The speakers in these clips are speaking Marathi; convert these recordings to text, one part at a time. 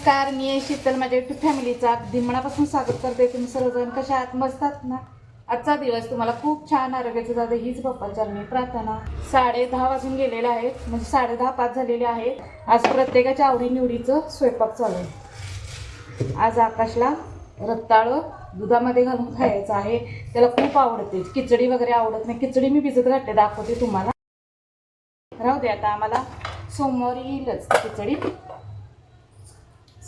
नमस्कार मी आहे शीतल माझ्या युट्यूब फॅमिलीचा अगदी मनापासून स्वागत करते. तुम्ही सर्वजण कशा आत मस्तात ना? आजचा दिवस तुम्हाला खूप छान आरोग्याचं जातं हीच बाप्पा चरणी प्रार्थना. साडे दहा वाजून गेलेलं आहेत म्हणजे साडे दहा पाच झालेले आहेत. आज प्रत्येकाच्या आवडीनिवडीचं स्वयंपाक चालू आहे. आज आकाशला रत्ताळं दुधामध्ये घालून खायचं आहे. त्याला खूप आवडते. खिचडी वगैरे आवडत नाही. खिचडी मी भिजत घातले दाखवते तुम्हाला. राहू दे आता आम्हाला सोमवारी येईलच खिचडी.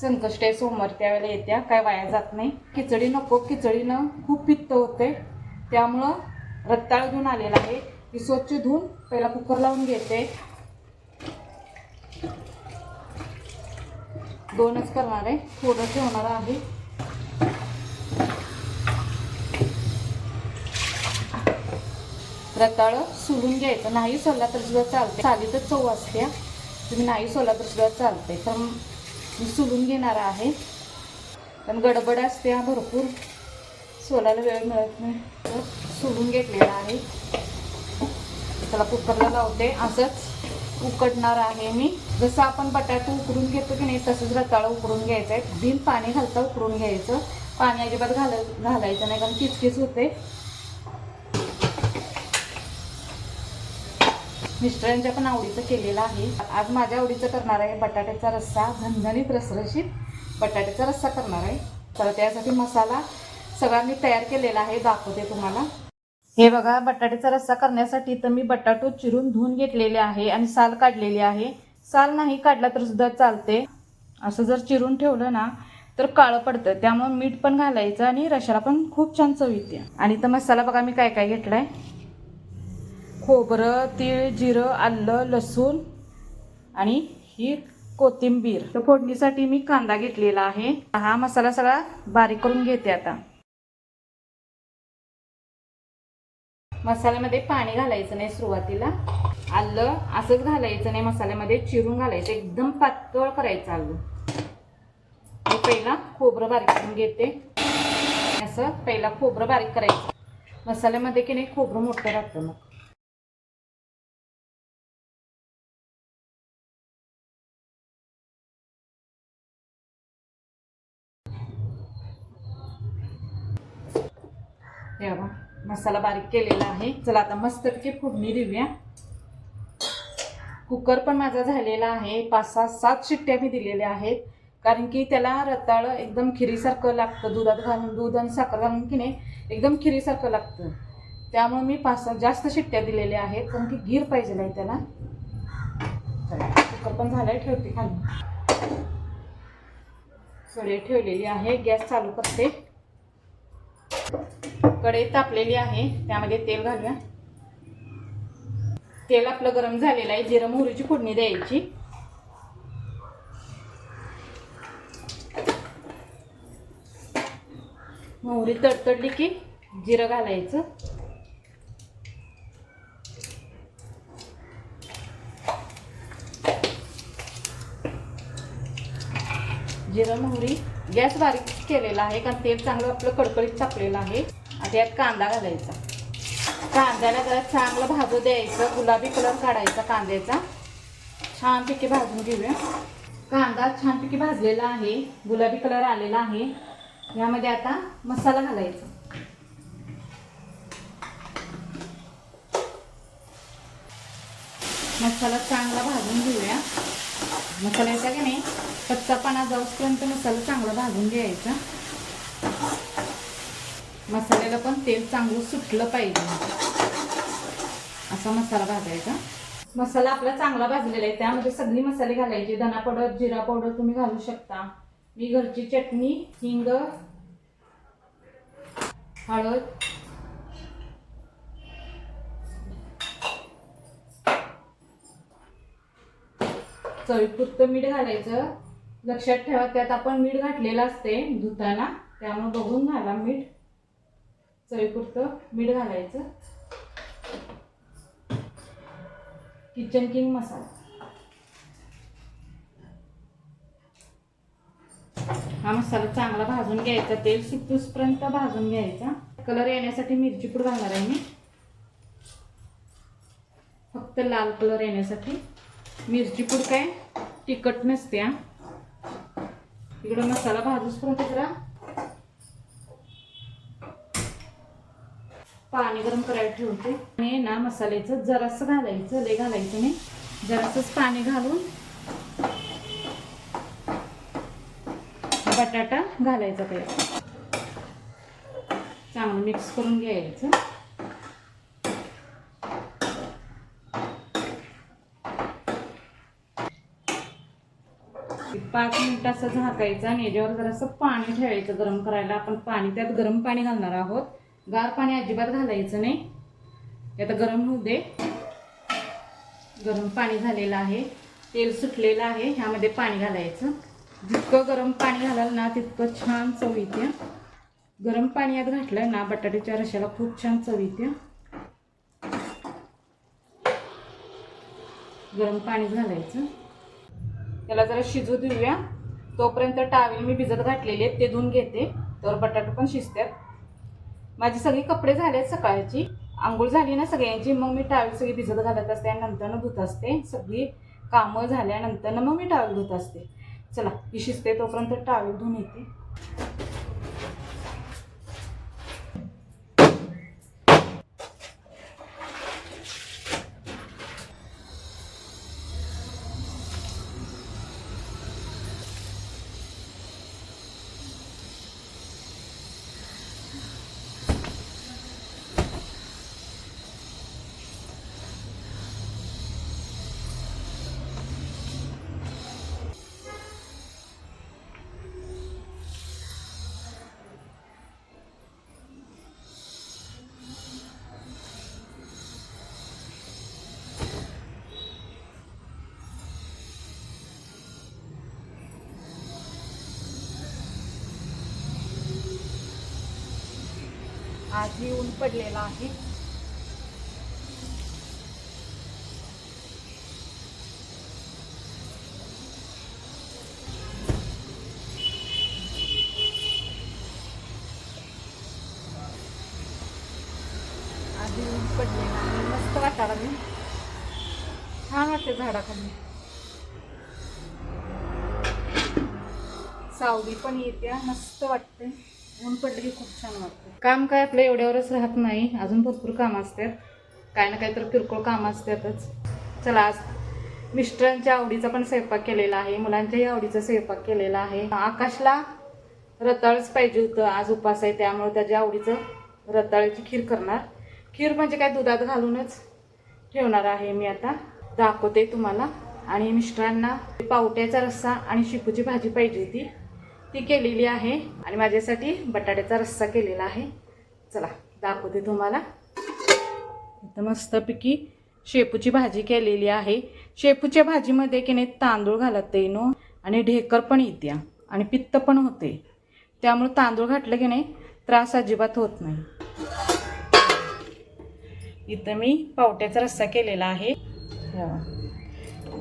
संकष्ट आहे सोमवार त्यावेळेला येत्या. काय वाया जात नाही. खिचडी नको. खिचडीनं खूप पित्त होते त्यामुळं रत्ताळ घेऊन आलेला आहे. ती स्वच्छ धुवून पहिला कुकर लावून घेते. दोनच करणार आहे. थोडं ठेवणार आहे. रताळ सोलून घ्यायचं. नाही सोलला तर सुद्धा चालते साधी तर चव असते तुम्ही नाही सोलला तर सुद्धा चालते तर मी सोलून घेणार आहे. पण गडबड असते हा भरपूर. सोलायला वेळ मिळत नाही. तर सोलून घेतलेला आहे. त्याला कुकरला लावते. असंच उकडणार आहे मी. जसं आपण बटाटा उकडून घेतो की नाही तसंच रताळं उकडून घ्यायचं आहे बिन पाणी घालता उकडून घ्यायचं. पाणी अजिबात घाल घालायचं नाही कारण किचकिच होते. मिस्टरांच्या पण आवडीचं केलेलं आहे. आज माझ्या आवडीचं करणार आहे बटाट्याचा रस्सा झणझणीत रसरशीत बटाट्याचा रस्सा करणार आहे. तर त्यासाठी मसाला सगळा मी तयार केलेला आहे दाखवते तुम्हाला. हे बघा बटाट्याचा रस्सा करण्यासाठी तर मी बटाटो चिरून धुवून घेतलेले आहे आणि साल काढलेली आहे. साल नाही काढला तर सुद्धा चालते. असं जर चिरून ठेवलं ना तर काळं पडतं. त्यामुळं मीठ पण घालायचं आणि रशाला पण खूप छान चव येते. आणि तर मसाला बघा मी काय काय घेतलाय. खोबरं तीळ जिरं आलं लसूण आणि ही कोथिंबीर. तर फोडणीसाठी मी कांदा घेतलेला आहे. हा मसाला सगळा बारीक करून घेते आता. मसाल्यामध्ये पाणी घालायचं नाही सुरुवातीला. आलं असंच घालायचं नाही मसाल्यामध्ये चिरून घालायचं. एकदम पातळ करायचं आलं. मी पहिला खोबरं बारीक करून घेते. असं पहिला खोबरं बारीक करायचं. मसाल्यामध्ये की नाही खोबरं मोठं राहतं मग हे बघा मसाला बारीक केलेला आहे. चला आता मस्तपैकी फोडणी देऊया. कुकर पण माझा झालेला आहे. पाच सहा सात शिट्ट्या मी दिलेल्या आहेत. कारण की त्याला रताळ एकदम खिरीसारखं लागतं. दुधात घालून दूध आणि साखर घालून की नाही एकदम खिरीसारखं लागतं. त्यामुळे मी पाच सात जास्त शिट्ट्या दिलेल्या आहेत. कारण की गीर पाहिजे नाही त्याला. चला कुकर पण झालाय ठेवते खाली. कढई ठेवलेली आहे. गॅस चालू करते. कढई तापलेली आहे. त्यामध्ये तेल घालूया. तेल आपलं गरम झालेलं आहे. जिरं मोहरीची फोडणी द्यायची. मोहरी तडतडली की जिरं घालायचं. जिरं मोहरी गॅस बारीक केलेला आहे कारण तेल चांगलं आपलं कडकडीत चापलेलं आहे. आता यात कांदा घालायचा. कांद्याला जरा चांगलं भाजू द्यायचं गुलाबी कलर काढायचा कांद्याचा. छानपैकी भाजून घेऊया. कांदा छानपैकी भाजलेला आहे गुलाबी कलर आलेला आहे. यामध्ये आता मसाला घालायचा. मसाला चांगला भाजून घेऊया. मसाल्याचा की नाही कच्चापणा जाऊपर्यंत मसाला चांगला भाजून घ्यायचा. मसाल्याला पण तेल चांगलं सुटलं पाहिजे. असा मसाला भाजायचा. मसाला आपला चांगला भाजलेला आहे. त्यामध्ये सगळी मसाले घालायचे. धना पावडर जिरा पावडर तुम्ही घालू शकता. मी घरची चटणी हिंग हळद चवीपुरतं मीठ घालायचं. लक्षात ठेवा त्यात आपण मीठ घातलेलं असते धुताना. त्यामुळे बघून घाला मीठ. चवीपुरतं मीठ घालायचं. Kitchen king masala. हा मसाला चांगला भाजून घ्यायचा तेल सुटूसपर्यंत भाजून घ्यायचा. कलर येण्यासाठी मिरची पूड घालणार आहे मी. फक्त लाल कलर येण्यासाठी. मिरची पूड काय? तिखट नसते हा इकडं मसाला भाजूसपर्यंत जरा पाणी गरम करायला ठेवते. आणि ना मसाल्याचं जरासं घालायचं लय घालायचं नाही. जरासंच पाणी घालून बटाटा घालायचा ते चांगलं मिक्स करून घ्यायचं. पाच मिनिट असं झाकायचं आणि याच्यावर जरासं पाणी ठेवायचं गरम करायला. आपण पाणी त्यात गरम पाणी घालणार आहोत. गार पाणी अजिबात घालायचं नाही. आता गरम होऊ दे. गरम पाणी झालेलं आहे. तेल सुटलेलं आहे. ह्यामध्ये पाणी घालायचं. जितकं गरम पाणी घालाल ना तितकं छान चव येते. गरम पाणी यात घातलं ना बटाट्याच्या रशाला खूप छान चव येते. गरम पाणी घालायचं. त्याला जरा शिजू देऊया. तोपर्यंत टावेल मी भिजत घातलेले आहेत ते धुवून घेते. तर बटाटे पण शिजतात. माझी सगळी कपडे झाले सकाळची. आंघोळ झाली ना सगळ्यांची. मग मी टावेल सगळी भिजत घालत असते आणि नंतरनं धुत असते. सगळी कामं झाल्यानंतर मग मी टावेल धुत असते. चला ही शिजते तोपर्यंत टावेल धुवून येते. रात्री ऊन पडलेला आहे. आधी ऊन पडलेलं आहे. मस्त वाटायला छान वाटते झाडाखाली. सावली पण येते. मस्त वाटते ऊन पडलं की खूप छान वाटतं. काम काय आपलं एवढ्यावरच राहत नाही अजून भरपूर कामं असतात. काय ना काय तर किरकोळ काम असतातच. चला आज मिस्टरांच्या आवडीचा पण स्वयंपाक केलेला आहे मुलांच्याही आवडीचा स्वयंपाक केलेला आहे. आकाशला रताळच पाहिजे होतं. आज उपास आहे त्यामुळे त्याच्या आवडीचं रताळ्याची खीर करणार. खीर म्हणजे काय? दुधात घालूनच ठेवणार आहे मी आता. दाखवते तुम्हाला. आणि मिस्टरांना पावट्याचा रस्सा आणि शिपूची भाजी पाहिजे होती. ती केलेली आहे. आणि माझ्यासाठी बटाट्याचा रस्सा केलेला आहे. चला दाखवते तुम्हाला. इथं मस्तपैकी शेपूची भाजी केलेली आहे. शेपूच्या भाजीमध्ये की नाही तांदूळ घालत नो. आणि ढेकर पण येत्या आणि पित्त पण होते. त्यामुळे तांदूळ घातलं की नाही त्रास अजिबात होत नाही. इथं मी पावट्याचा रस्सा केलेला आहे.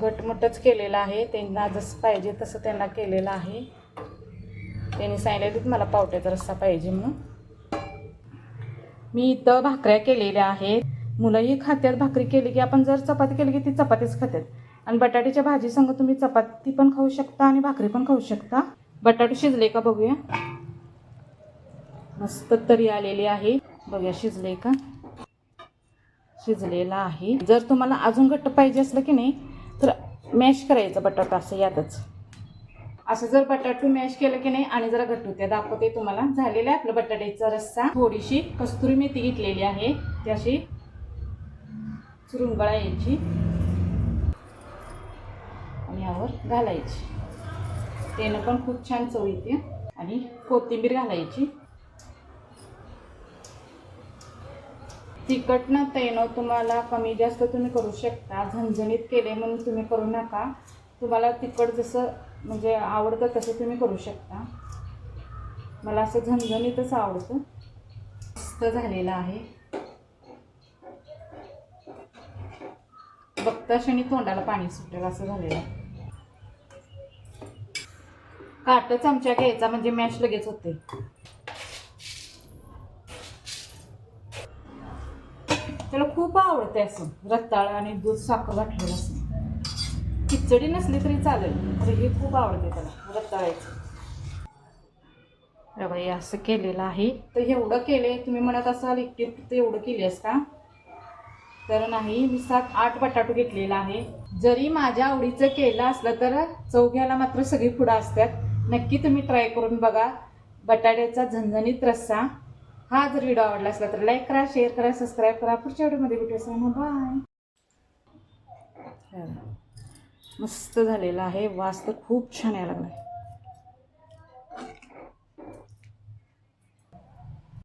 घटमुटच केलेला आहे. त्यांना जसं पाहिजे तसं त्यांना केलेलं आहे. त्यांनी सांगितलं मला पावट्याचा रस्सा पाहिजे म्हणून. मी इथं भाकऱ्या केलेल्या आहेत. मुलंही खात्यात भाकरी केली की आपण जर चपाती केली की ती चपातीच खात्यात. आणि बटाट्याच्या भाजी संग तुम्ही चपाती पण खाऊ शकता आणि भाकरी पण खाऊ शकता. बटाटे शिजले का बघूया. मस्त तरी आलेली आहे. बघूया शिजले का? शिजलेला आहे. जर तुम्हाला अजून घट्ट पाहिजे असलं की नाही तर मॅश करायचं बटाटा असं यातच. असं जर बटाटू मॅश केलं की नाही आणि जरा घट्ट होत्या दाखवते तुम्हाला. झालेला आहे आपलं बटाट्याचा रस्सा थोडीशी कस्तुरी मेथी घेतलेली आहे. त्याशी चुरुंगळा यायची. आणि यावर घालायची. त्यानं पण खूप छान चव येते. आणि कोथिंबीर घालायची. तिखट ना तेनं तुम्हाला कमी जास्त तुम्ही करू शकता. झणझणीत केले म्हणून तुम्ही करू नका. तुम्हाला तिखट जसं म्हणजे आवडतं तसं तुम्ही करू शकता. मला असं झणझणीतच आवडतं. मस्त झालेलं आहे. बघता क्षणी तोंडाला पाणी सुटेल असं झालेलं आहे. काट चमचा घ्यायचा म्हणजे मॅश लगेच होते. त्याला खूप आवडते असं. रताळ आणि दूध साखर घातलेलं असं. खिचडी नसली तरी चालेल. तर हे खूप आवडते त्याला. रताळ्याचं बाई असं केलेलं आहे. तर एवढं केले तुम्ही म्हणत असाल इतके फक्त एवढं केलेस का? तर नाही मी सात आठ बटाटो घेतलेला आहे. जरी माझ्या आवडीचं केलं असलं तर चौघ्याला मात्र सगळी पुढं असतात. नक्की तुम्ही ट्राय करून बघा. बटाट्याचा झणझणीत रस्सा. हा जर व्हिडिओ आवडला असला तर लाईक करा शेअर करा सबस्क्राईब करा. पुढच्या व्हिडिओमध्ये भेटूया बाय मस्त झालेला आहे. वास तर खूप छान यायला लागला